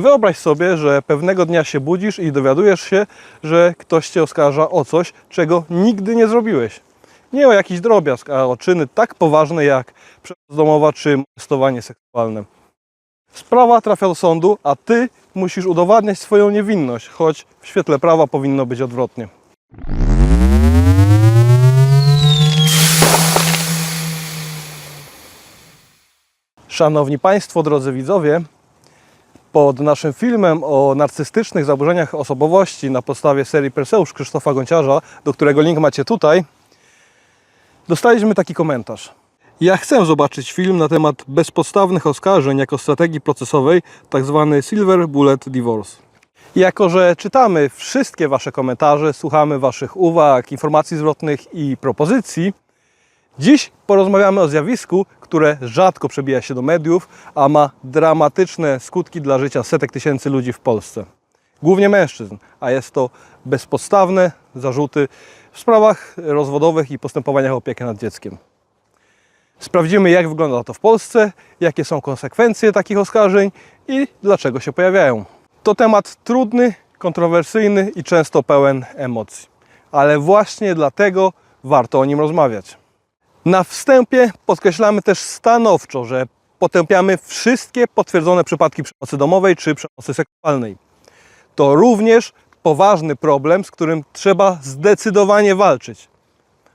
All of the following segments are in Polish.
Wyobraź sobie, że pewnego dnia się budzisz i dowiadujesz się, że ktoś cię oskarża o coś, czego nigdy nie zrobiłeś. Nie o jakiś drobiazg, a o czyny tak poważne jak przemoc domowa czy molestowanie seksualne. Sprawa trafia do sądu, a ty musisz udowadniać swoją niewinność, choć w świetle prawa powinno być odwrotnie. Szanowni Państwo, drodzy widzowie, pod naszym filmem o narcystycznych zaburzeniach osobowości na podstawie serii Perseusz Krzysztofa Gonciarza, do którego link macie tutaj, dostaliśmy taki komentarz. Ja chcę zobaczyć film na temat bezpodstawnych oskarżeń jako strategii procesowej, tak zwany Silver Bullet Divorce. Jako, że czytamy wszystkie Wasze komentarze, słuchamy Waszych uwag, informacji zwrotnych i propozycji, Dziś porozmawiamy o zjawisku, które rzadko przebija się do mediów, a ma dramatyczne skutki dla życia setek tysięcy ludzi w Polsce. Głównie mężczyzn, a jest to bezpodstawne zarzuty w sprawach rozwodowych i postępowaniach o opiekę nad dzieckiem. Sprawdzimy, jak wygląda to w Polsce, jakie są konsekwencje takich oskarżeń i dlaczego się pojawiają. To temat trudny, kontrowersyjny i często pełen emocji, ale właśnie dlatego warto o nim rozmawiać. Na wstępie podkreślamy też stanowczo, że potępiamy wszystkie potwierdzone przypadki przemocy domowej czy przemocy seksualnej. To również poważny problem, z którym trzeba zdecydowanie walczyć.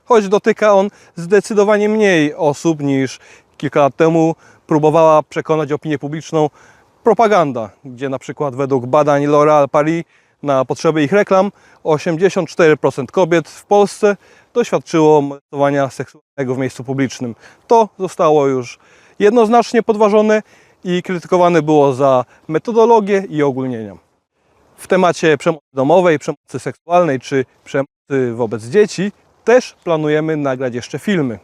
Choć dotyka on zdecydowanie mniej osób niż kilka lat temu próbowała przekonać opinię publiczną propaganda, gdzie na przykład według badań L'Oréal Paris na potrzeby ich reklam 84% kobiet w Polsce doświadczyło molestowania seksualnego w miejscu publicznym. To zostało już jednoznacznie podważone i krytykowane było za metodologię i ogólnienia. W temacie przemocy domowej, przemocy seksualnej czy przemocy wobec dzieci też planujemy nagrać jeszcze filmy.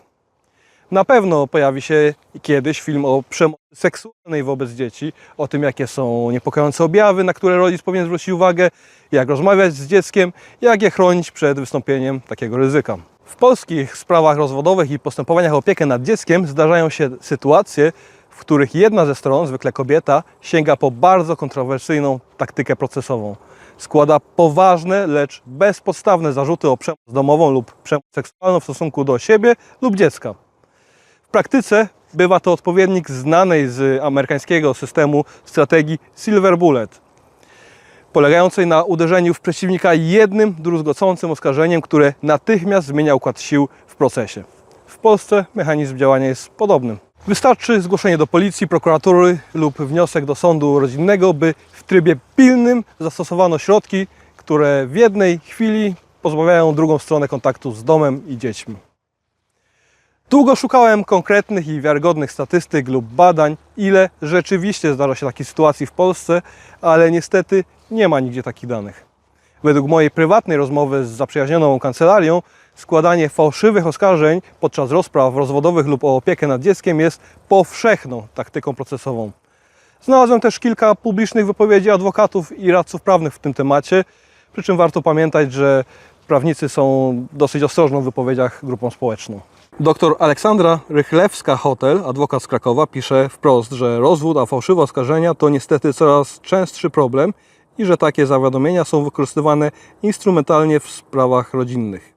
Na pewno pojawi się kiedyś film o przemocy seksualnej wobec dzieci, o tym, jakie są niepokojące objawy, na które rodzic powinien zwrócić uwagę, jak rozmawiać z dzieckiem, jak je chronić przed wystąpieniem takiego ryzyka. W polskich sprawach rozwodowych i postępowaniach o opiekę nad dzieckiem zdarzają się sytuacje, w których jedna ze stron, zwykle kobieta, sięga po bardzo kontrowersyjną taktykę procesową. Składa poważne, lecz bezpodstawne zarzuty o przemoc domową lub przemoc seksualną w stosunku do siebie lub dziecka. Praktyce bywa to odpowiednik znanej z amerykańskiego systemu strategii Silver Bullet, polegającej na uderzeniu w przeciwnika jednym druzgocącym oskarżeniem, które natychmiast zmienia układ sił w procesie. W Polsce mechanizm działania jest podobny. Wystarczy zgłoszenie do policji, prokuratury lub wniosek do sądu rodzinnego, by w trybie pilnym zastosowano środki, które w jednej chwili pozbawiają drugą stronę kontaktu z domem i dziećmi. Długo szukałem konkretnych i wiarygodnych statystyk lub badań, ile rzeczywiście zdarza się takich sytuacji w Polsce, ale niestety nie ma nigdzie takich danych. Według mojej prywatnej rozmowy z zaprzyjaźnioną kancelarią, składanie fałszywych oskarżeń podczas rozpraw rozwodowych lub o opiekę nad dzieckiem jest powszechną taktyką procesową. Znalazłem też kilka publicznych wypowiedzi adwokatów i radców prawnych w tym temacie, przy czym warto pamiętać, że prawnicy są dosyć ostrożną w wypowiedziach grupą społeczną. Doktor Aleksandra Rychlewska-Hotel, adwokat z Krakowa, pisze wprost, że rozwód, a fałszywe oskarżenia to niestety coraz częstszy problem i że takie zawiadomienia są wykorzystywane instrumentalnie w sprawach rodzinnych.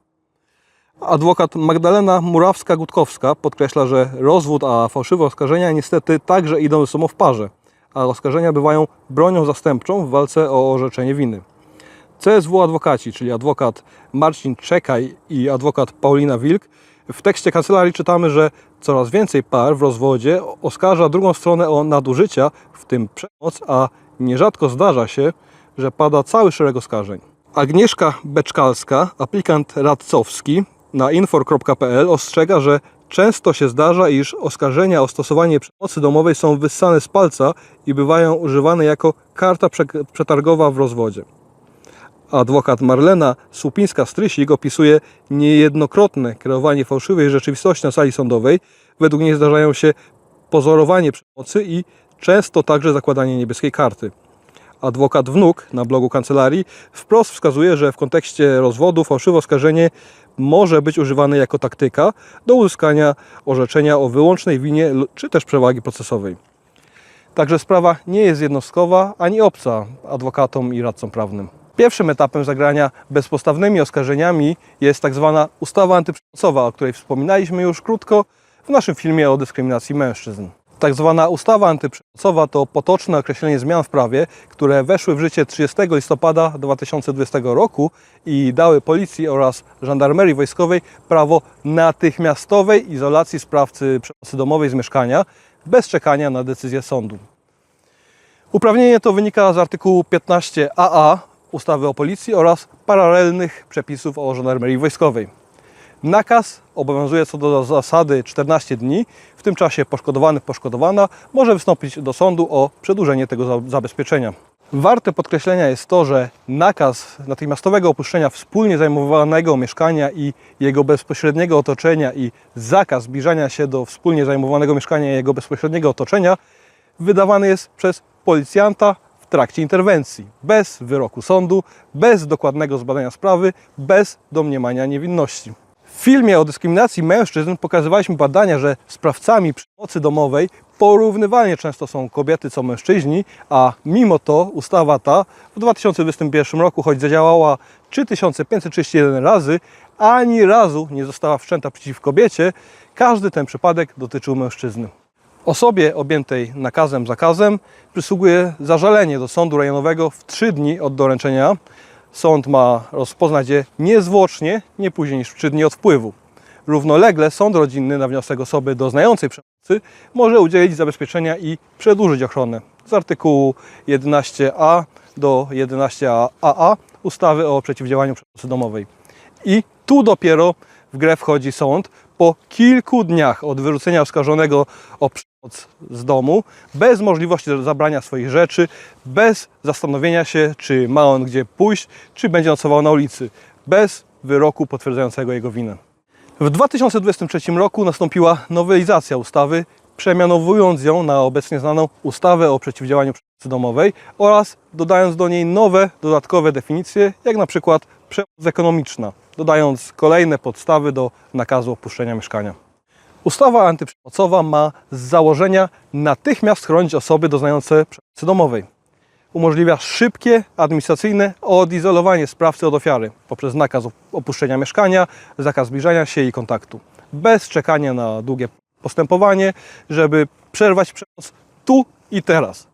Adwokat Magdalena Murawska-Gutkowska podkreśla, że rozwód, a fałszywe oskarżenia niestety także idą ze sobą w parze, a oskarżenia bywają bronią zastępczą w walce o orzeczenie winy. CSW Adwokaci, czyli adwokat Marcin Czekaj i adwokat Paulina Wilk, w tekście kancelarii czytamy, że coraz więcej par w rozwodzie oskarża drugą stronę o nadużycia, w tym przemoc, a nierzadko zdarza się, że pada cały szereg oskarżeń. Agnieszka Beczkalska, aplikant radcowski na infor.pl ostrzega, że często się zdarza, iż oskarżenia o stosowanie przemocy domowej są wyssane z palca i bywają używane jako karta prze- przetargowa w rozwodzie. Adwokat Marlena Słupińska-Strysik opisuje niejednokrotne kreowanie fałszywej rzeczywistości na sali sądowej. Według niej zdarzają się pozorowanie przemocy i często także zakładanie niebieskiej karty. Adwokat Wnuk na blogu kancelarii wprost wskazuje, że w kontekście rozwodu fałszywe oskarżenie może być używane jako taktyka do uzyskania orzeczenia o wyłącznej winie czy też przewagi procesowej. Także sprawa nie jest jednostkowa ani obca adwokatom i radcom prawnym. Pierwszym etapem zagrania bezpostawnymi oskarżeniami jest tak zwana ustawa antyprzemocowa, o której wspominaliśmy już krótko w naszym filmie o dyskryminacji mężczyzn. Tak zwana ustawa antyprzemocowa to potoczne określenie zmian w prawie, które weszły w życie 30 listopada 2020 roku i dały policji oraz żandarmerii wojskowej prawo natychmiastowej izolacji sprawcy przemocy domowej z mieszkania bez czekania na decyzję sądu. Uprawnienie to wynika z artykułu 15aa ustawy o policji oraz paralelnych przepisów o żandarmerii wojskowej. Nakaz obowiązuje co do zasady 14 dni. W tym czasie poszkodowany, poszkodowana może wystąpić do sądu o przedłużenie tego za- zabezpieczenia. Warte podkreślenia jest to, że nakaz natychmiastowego opuszczenia wspólnie zajmowanego mieszkania i jego bezpośredniego otoczenia i zakaz zbliżania się do wspólnie zajmowanego mieszkania i jego bezpośredniego otoczenia wydawany jest przez policjanta trakcie interwencji, bez wyroku sądu, bez dokładnego zbadania sprawy, bez domniemania niewinności. W filmie o dyskryminacji mężczyzn pokazywaliśmy badania, że sprawcami przemocy domowej porównywalnie często są kobiety co mężczyźni, a mimo to ustawa ta w 2021 roku, choć zadziałała 3531 razy, ani razu nie została wszczęta przeciw kobiecie, każdy ten przypadek dotyczył mężczyzny. Osobie objętej nakazem zakazem przysługuje zażalenie do sądu rejonowego w 3 dni od doręczenia. Sąd ma rozpoznać je niezwłocznie, nie później niż w 3 dni od wpływu. Równolegle sąd rodzinny na wniosek osoby doznającej przemocy może udzielić zabezpieczenia i przedłużyć ochronę z artykułu 11a do 11aa ustawy o przeciwdziałaniu przemocy domowej. I tu dopiero w grę wchodzi sąd po kilku dniach od wyrzucenia oskarżonego o przemoc z domu, bez możliwości zabrania swoich rzeczy, bez zastanowienia się, czy ma on gdzie pójść, czy będzie nocował na ulicy, bez wyroku potwierdzającego jego winę. W 2023 roku nastąpiła nowelizacja ustawy, przemianowując ją na obecnie znaną ustawę o przeciwdziałaniu przemocy domowej oraz dodając do niej nowe, dodatkowe definicje, jak na przykład przemoc ekonomiczna, dodając kolejne podstawy do nakazu opuszczenia mieszkania. Ustawa antyprzemocowa ma z założenia natychmiast chronić osoby doznające przemocy domowej. Umożliwia szybkie, administracyjne odizolowanie sprawcy od ofiary poprzez nakaz opuszczenia mieszkania, zakaz zbliżania się i kontaktu. Bez czekania na długie postępowanie, żeby przerwać przemoc tu i teraz.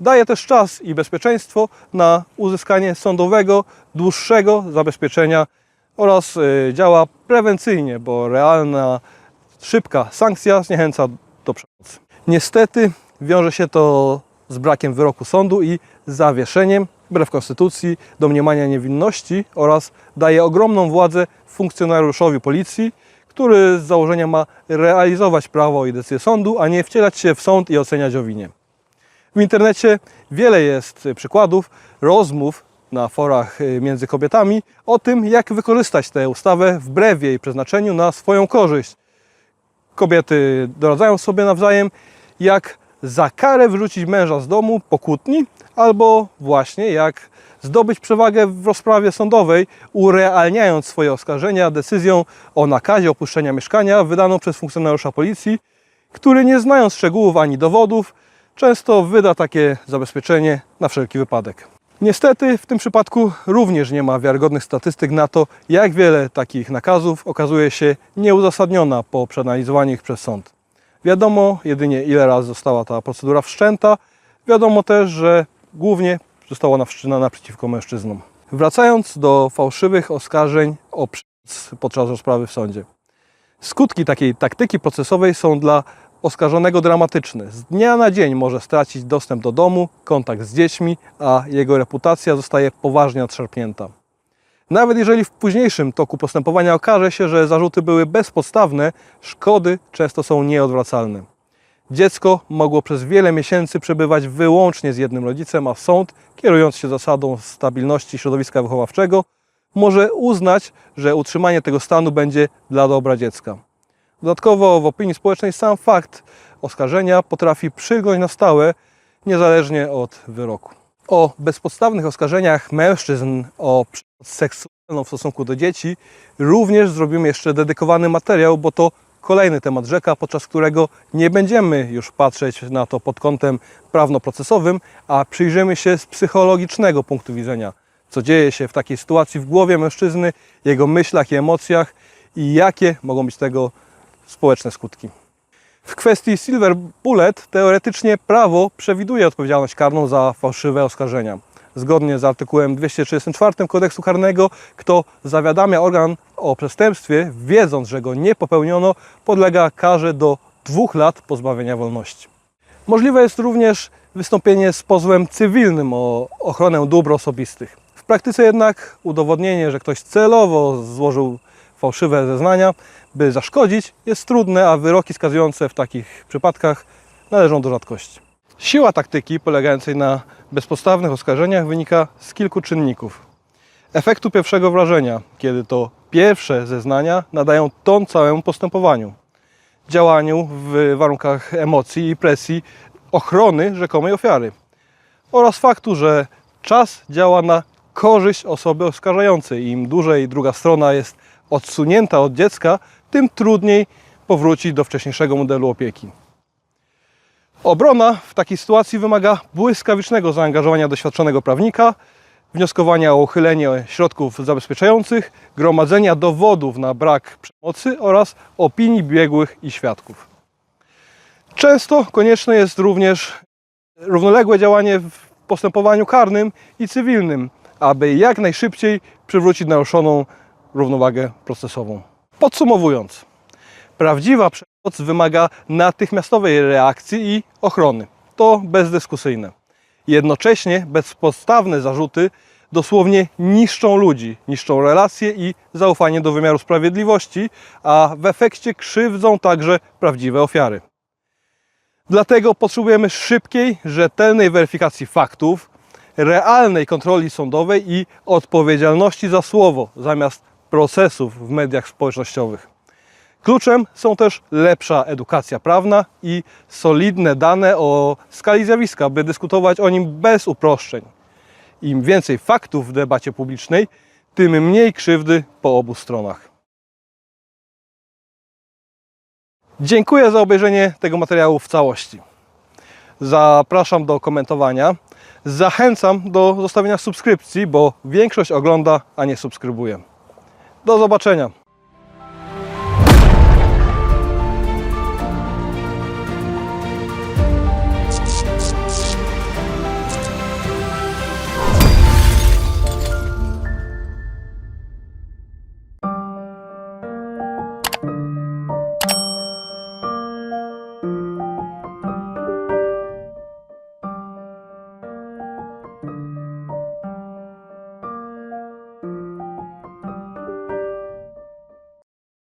Daje też czas i bezpieczeństwo na uzyskanie sądowego, dłuższego zabezpieczenia oraz y, działa prewencyjnie, bo realna, szybka sankcja zniechęca do przemocy. Niestety wiąże się to z brakiem wyroku sądu i zawieszeniem, wbrew konstytucji, domniemania niewinności oraz daje ogromną władzę funkcjonariuszowi policji, który z założenia ma realizować prawo i decyzję sądu, a nie wcielać się w sąd i oceniać o winie. W internecie wiele jest przykładów rozmów na forach y, między kobietami o tym, jak wykorzystać tę ustawę wbrew jej przeznaczeniu na swoją korzyść. Kobiety doradzają sobie nawzajem, jak za karę wyrzucić męża z domu po kłótni, albo właśnie jak zdobyć przewagę w rozprawie sądowej, urealniając swoje oskarżenia decyzją o nakazie opuszczenia mieszkania wydaną przez funkcjonariusza policji, który nie znając szczegółów ani dowodów, często wyda takie zabezpieczenie na wszelki wypadek. Niestety w tym przypadku również nie ma wiarygodnych statystyk na to, jak wiele takich nakazów okazuje się nieuzasadniona po przeanalizowaniu ich przez sąd. Wiadomo jedynie ile razy została ta procedura wszczęta. Wiadomo też, że głównie została ona wszczynana przeciwko mężczyznom. Wracając do fałszywych oskarżeń o podczas rozprawy w sądzie. Skutki takiej taktyki procesowej są dla oskarżonego dramatyczne. Z dnia na dzień może stracić dostęp do domu, kontakt z dziećmi, a jego reputacja zostaje poważnie nadszarpnięta. Nawet jeżeli w późniejszym toku postępowania okaże się, że zarzuty były bezpodstawne, szkody często są nieodwracalne. Dziecko mogło przez wiele miesięcy przebywać wyłącznie z jednym rodzicem, a sąd, kierując się zasadą stabilności środowiska wychowawczego, może uznać, że utrzymanie tego stanu będzie dla dobra dziecka. Dodatkowo w opinii społecznej sam fakt oskarżenia potrafi przylgnąć na stałe, niezależnie od wyroku. O bezpodstawnych oskarżeniach mężczyzn o seksualną w stosunku do dzieci również zrobimy jeszcze dedykowany materiał, bo to kolejny temat rzeka, podczas którego nie będziemy już patrzeć na to pod kątem prawno-procesowym, a przyjrzymy się z psychologicznego punktu widzenia, co dzieje się w takiej sytuacji w głowie mężczyzny, jego myślach i emocjach i jakie mogą być tego społeczne skutki. W kwestii Silver Bullet teoretycznie prawo przewiduje odpowiedzialność karną za fałszywe oskarżenia. Zgodnie z artykułem 234 kodeksu karnego, kto zawiadamia organ o przestępstwie, wiedząc, że go nie popełniono, podlega karze do dwóch lat pozbawienia wolności. Możliwe jest również wystąpienie z pozwem cywilnym o ochronę dóbr osobistych. W praktyce jednak udowodnienie, że ktoś celowo złożył fałszywe zeznania, by zaszkodzić, jest trudne, a wyroki skazujące w takich przypadkach należą do rzadkości. Siła taktyki polegającej na bezpodstawnych oskarżeniach wynika z kilku czynników. Efektu pierwszego wrażenia, kiedy to pierwsze zeznania nadają ton całemu postępowaniu. Działaniu w warunkach emocji i presji ochrony rzekomej ofiary. Oraz faktu, że czas działa na korzyść osoby oskarżającej. Im dłużej druga strona jest odsunięta od dziecka, tym trudniej powrócić do wcześniejszego modelu opieki. Obrona w takiej sytuacji wymaga błyskawicznego zaangażowania doświadczonego prawnika, wnioskowania o uchylenie środków zabezpieczających, gromadzenia dowodów na brak przemocy oraz opinii biegłych i świadków. Często konieczne jest również równoległe działanie w postępowaniu karnym i cywilnym, aby jak najszybciej przywrócić naruszoną równowagę procesową. Podsumowując, prawdziwa przemoc wymaga natychmiastowej reakcji i ochrony. To bezdyskusyjne. Jednocześnie bezpodstawne zarzuty dosłownie niszczą ludzi, niszczą relacje i zaufanie do wymiaru sprawiedliwości, a w efekcie krzywdzą także prawdziwe ofiary. Dlatego potrzebujemy szybkiej, rzetelnej weryfikacji faktów, realnej kontroli sądowej i odpowiedzialności za słowo zamiast procesów w mediach społecznościowych. Kluczem są też lepsza edukacja prawna i solidne dane o skali zjawiska, by dyskutować o nim bez uproszczeń. Im więcej faktów w debacie publicznej, tym mniej krzywdy po obu stronach. Dziękuję za obejrzenie tego materiału w całości. Zapraszam do komentowania. Zachęcam do zostawienia subskrypcji, bo większość ogląda, a nie subskrybuje. Do zobaczenia.